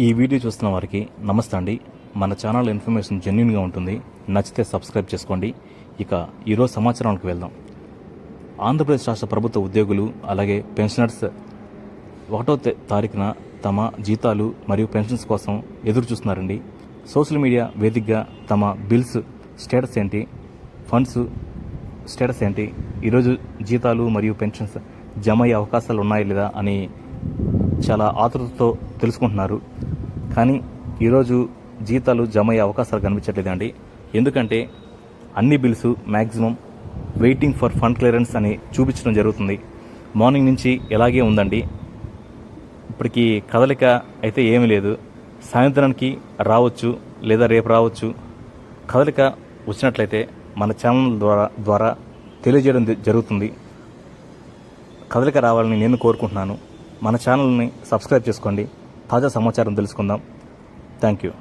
ఈ వీడియో చూస్తున్న వారికి నమస్తే అండి. మన ఛానల్ ఇన్ఫర్మేషన్ జెన్యున్గా ఉంటుంది. నచ్చితే సబ్స్క్రైబ్ చేసుకోండి. ఇక ఈరోజు సమాచారానికి వెళ్దాం. ఆంధ్రప్రదేశ్ రాష్ట్ర ప్రభుత్వ ఉద్యోగులు అలాగే పెన్షనర్స్ ఒకటో తారీఖున తమ జీతాలు మరియు పెన్షన్స్ కోసం ఎదురు చూస్తున్నారండి సోషల్ మీడియా వేదికగా తమ బిల్స్ స్టేటస్ ఏంటి ఫండ్స్ స్టేటస్ ఏంటి ఈరోజు జీతాలు మరియు పెన్షన్స్ జమ అయ్యే అవకాశాలు ఉన్నాయా లేదా అని చాలా ఆతృతతో తెలుసుకుంటున్నారు. కానీ ఈరోజు జీతాలు జమ అయ్యే అవకాశాలు కనిపించట్లేదండి ఎందుకంటే అన్ని bills maximum waiting for fund clearance అని చూపించడం జరుగుతుంది. మార్నింగ్ నుంచి ఇలాగే ఉందండి. ఇప్పటికి కదలిక అయితే ఏమీ లేదు. సాయంత్రానికి రావచ్చు లేదా రేపు రావచ్చు. కదలిక వచ్చినట్లయితే మన ఛానల్ ద్వారా ద్వారా తెలియజేయడం జ- జరుగుతుంది. కదలిక రావాలని నేను కోరుకుంటున్నాను. మన ఛానల్ని సబ్స్క్రైబ్ చేసుకోండి. తాజా సమాచారం తెలుసుకుందాం. Thank you.